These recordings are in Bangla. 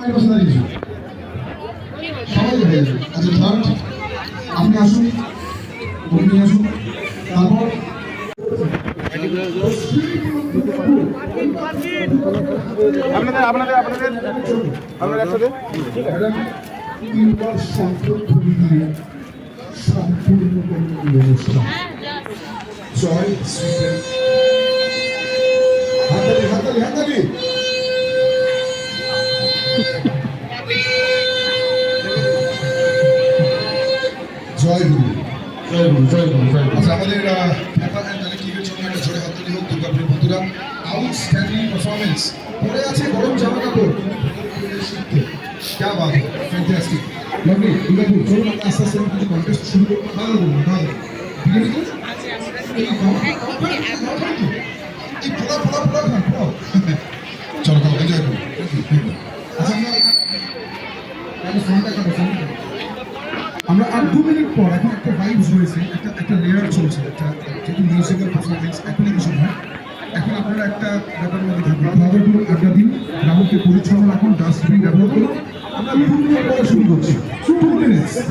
সবাই হয়ে যাবে আচ্ছা থার্ড আপনি আসুন। আপনি আসুন। তারপর আপনাদের আপনাদের আপনাদের আপনাদের একসাথে? ম্যাডাম তিনবার সম্পর্ক দিয়ে সম্পূর্ণ করুন অনুষ্ঠান জয় শ্রীরাম হাতালি হাতালি হাতালি জয় গুরু জয় গুরু জয় গুরু। আচ্ছা, আমাদের পেপার একটা জোরে হাত তুলি হোক দুর্গাপুরের বন্ধুরা। আউটস্ট্যান্ডিং আছে গরম জামা কাপড়। ক্যা বাত ফ্যান্টাস্টিক লাভলি দুর্গাপুর চলুন আমরা আস্তে আস্তে কিছু কন্টেস্ট শুরু করব। ভালো বলুন চলো চলো জয় আচ্ছা ফোনটা কাটো ফোনটা আমরা আর দু মিনিট পর এখন একটা ভাইবস হয়েছে একটা একটা লেয়ার চলছে, একটা, যেহেতু মিউজিক্যাল পারফরমেন্স কিছু নয় এখন আপনারা একটা ব্যাপার মধ্যে থাকবেন। খাওয়া করুন আড্ডা দিন, গ্রাহককে পরিচ্ছন্ন রাখুন ডাস্টবিন ব্যবহার করুন। আমরা দু মিনিট পরে শুরু করছি। টু মিনিটস সুস্থ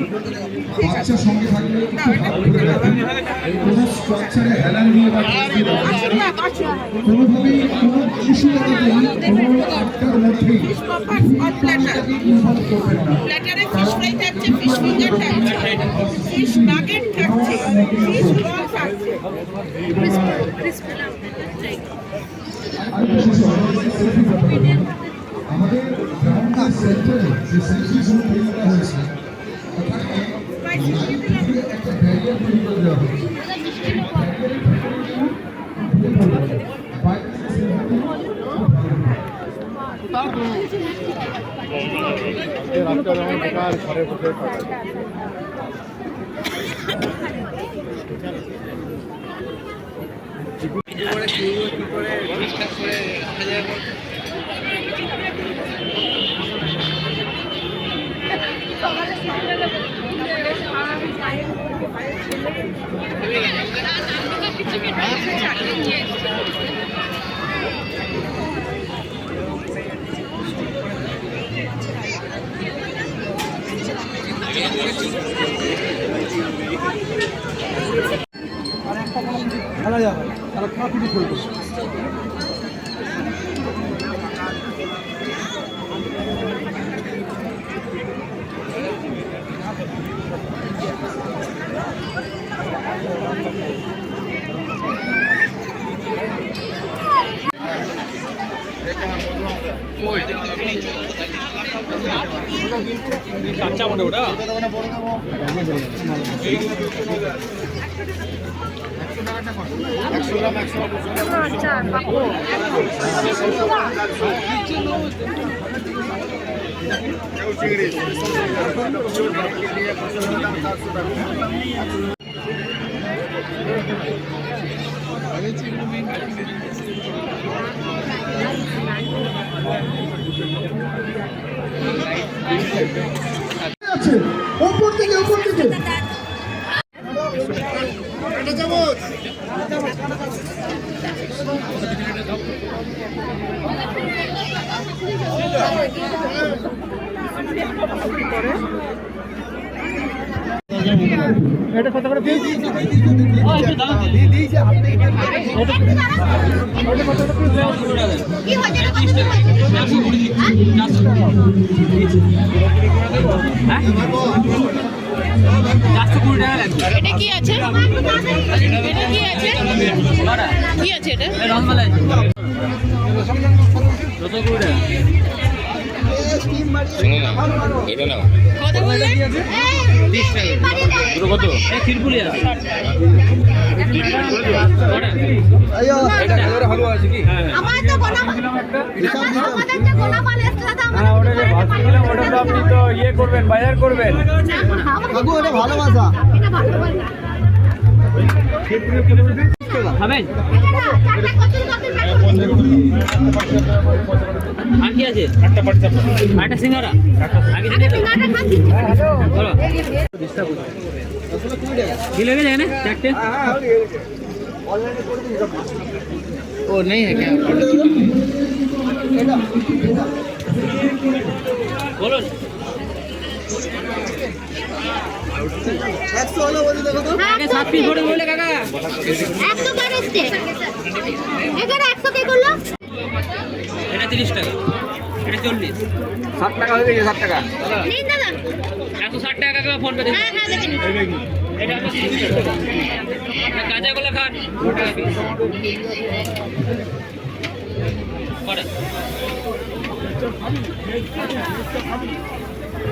বাচ্চার সঙ্গে থাকলে একটু হাত ধরে রাখুন কোনো স্ট্রাকচারে হেলান দিয়ে বা টাচ দিয়ে রাখবেন না। কোনোভাবেই কোনো কুশলতাতেই কোনো আটকার মধ্যেই প্রাণটাকে ইনভলভ করবেন না প্ল্যাটারে ফিশ ফ্রাই থাকছে ফিশ ফিঙ্গার থাকছে ফিশ নাগেট থাকছে ফিশ রোল থাকছে। আরেকটা বিষয়, সেলফি ব্যাপারে। আমাদের গ্রাউন্ডের সেন্টারে যে সেলফি জোন তৈরি করা হয়েছে ওখানে একটা ব্যারিয়ার তৈরি করে দেওয়া হয়েছে বাইরে থেকে selfie তুললে খুব ভালো হবে। রাস্তা যেমন বেকার ঘরে বসে থাকা। আছে ওপর থেকে ওপর থেকে এটা কত করে পিস এটা কি আছে? এটা কি আছে? কি আছে এটা? কত বললেন আপনি তো ইয়ে করবেন বাজার করবেন ভালোবাসা খাবেন আর কি আছে? আটা সিঙ্গারা? আগে সিঙ্গাড়া খাচ্ছি বলো। কি লেগে যায় হ্যাঁ क्या বলো। এটা তিরিশ টাকা চল্লিশ টাকা হয়ে একশো ষাট টাকা ফোন করে হ্যাঁ হ্যাঁ নিন এটা আপনার তিরিশ টাকা এটা কাঁচা গোলা খান কটা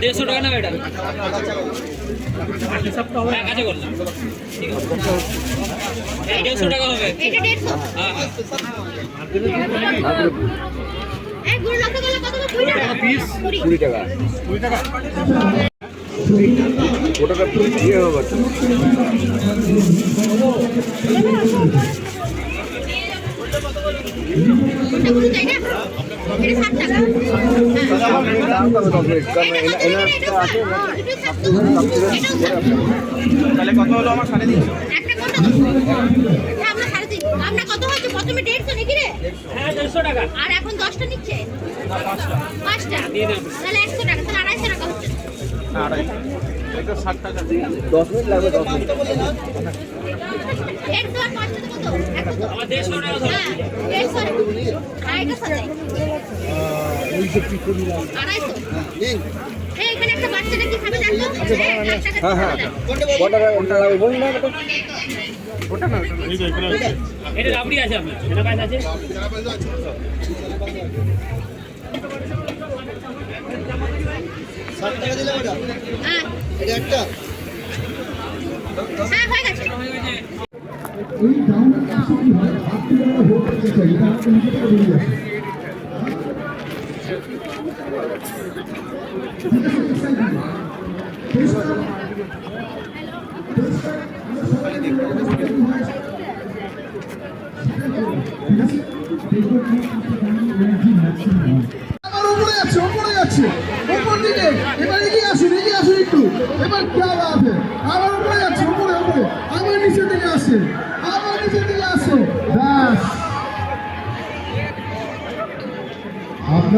দেড়শো টাকা নেবে এটা হ্যাঁ কাছে করলাম ঠিক দেড়শো টাকা হবে। হ্যাঁ। হ্যাঁ কুড়ি টাকা। কুড়ি কুড়ি। টাকা। কুড়ি টাকা। ওটাটা ইয়ে হবে। কোনটা কুড়ি না এটা ষাট টাকা তাহলে কত হলো আমার সাড়ে তিনশো? একটা কোনটা হ্যাঁ, আমরা সাড়ে তিন। আমরা কত হয়েছে? প্রথমে দেড়শো নাকি রে? হ্যাঁ দেড়শো টাকা। আর এখন দশটা নিচ্ছে? পাঁচটা। তাহলে একশো টাকা তাহলে আড়াইশো টাকা হচ্ছে। দশ মিনিট লাগবে দশ মিনিট। টাকা হ্যাঁ, এটা একটা? হ্যাঁ, হ্যাঁ এটা হ্যাঁ। হ্যাঁ, হয়ে গেছে। এই ডাউনের কাজটা কি হয় থেকে আমরা ভোট করতে চাই এটা আমাকে নিজে থেকে বেরিয়ে আসে ঠিক আছে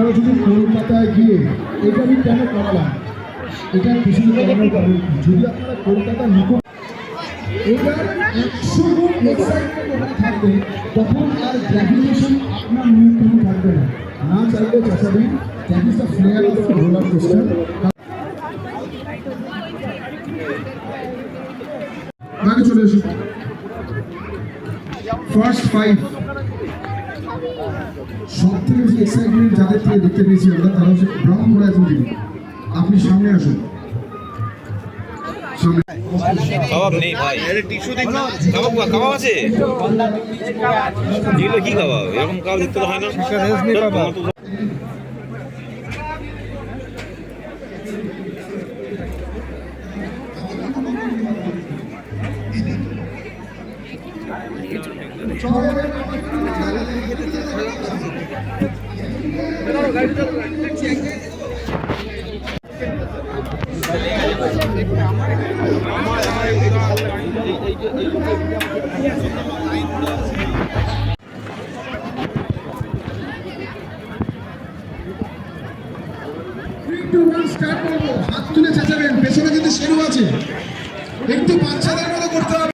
আপনারা যদি কলকাতায় গিয়ে এটা আমি কেন করালাম এটা পিছনে করানোর কারণ কি? যদি আপনারা কলকাতা নিকট এটার একশো গুণ এক্সাইটমেন্ট ওখানে থাকবে তখন আর গ্র্যাভিটেশন আপনার নিয়ন্ত্রণে থাকবে না না চাইলে চাষাবি that is the flare of roller coaster আগে চলে এসো ফার্স্ট ফাইভ সব থেকে বেশি এক্সাইটমেন্ট যাদের থেকে দেখতে পেয়েছি আমরা তারা হচ্ছে ব্রাউন রাইজন আপনি সামনে আসুন। কাবাব নেই ভাই। টিস্যু দিন কাবাব কাবাব আছে? এগুলো কি কাবাব? এরকম কাবাব দেখতে হয় না। স্টার্ট করব। হাত তুলে চেঁচাবেন পেছনে কিন্তু শেরু আছে। একটু বাচ্চাদের মতো করতে হবে।